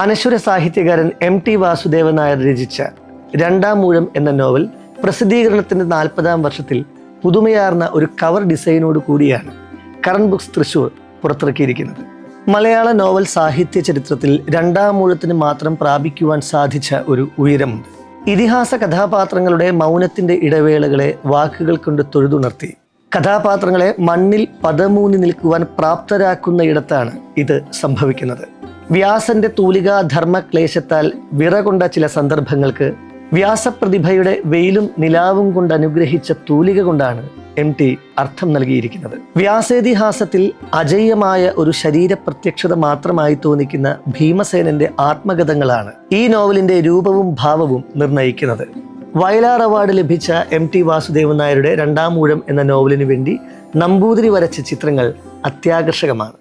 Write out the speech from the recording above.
അനശ്വര സാഹിത്യകാരൻ M T Vasudevan Nair രചിച്ച രണ്ടാം മൂഴം എന്ന നോവൽ പ്രസിദ്ധീകരണത്തിന്റെ നാൽപ്പതാം വർഷത്തിൽ പുതുമയാർന്ന ഒരു കവർ ഡിസൈനോട് കൂടിയാണ് കറൺ ബുക്സ് തൃശൂർ പുറത്തിറക്കിയിരിക്കുന്നത്. മലയാള നോവൽ സാഹിത്യ ചരിത്രത്തിൽ രണ്ടാം മൂഴത്തിന് മാത്രം പ്രാപിക്കുവാൻ സാധിച്ച ഒരു ഉയരമുണ്ട്. ഇതിഹാസ കഥാപാത്രങ്ങളുടെ മൗനത്തിന്റെ ഇടവേളകളെ വാക്കുകൾ കൊണ്ട് തൊഴുതുണർത്തി. കഥാപാത്രങ്ങളെ മണ്ണിൽ പതമൂന്നി നിൽക്കുവാൻ പ്രാപ്തരാക്കുന്ന ഇടത്താണ് ഇത് സംഭവിക്കുന്നത്. വ്യാസന്റെ തൂലികാ ധർമ്മക്ലേശത്താൽ വിറകൊണ്ട ചില സന്ദർഭങ്ങൾക്ക് വ്യാസപ്രതിഭയുടെ വെയിലും നിലാവും കൊണ്ട് അനുഗ്രഹിച്ച തൂലിക കൊണ്ടാണ് എം ടി അർത്ഥം നൽകിയിരിക്കുന്നത്. വ്യാസേതിഹാസത്തിൽ അജയ്യമായ ഒരു ശരീര പ്രത്യക്ഷത മാത്രമായി തോന്നിക്കുന്ന ഭീമസേനന്റെ ആത്മഗതങ്ങളാണ് ഈ നോവലിന്റെ രൂപവും ഭാവവും നിർണയിക്കുന്നത് വയലാർ അവാർഡ് ലഭിച്ച എം ടി വാസുദേവൻ നായരുടെ രണ്ടാം ഊഴം എന്ന നോവലിനു വേണ്ടി നമ്പൂതിരി വരച്ച ചിത്രങ്ങൾ അത്യാകർഷകമാണ്.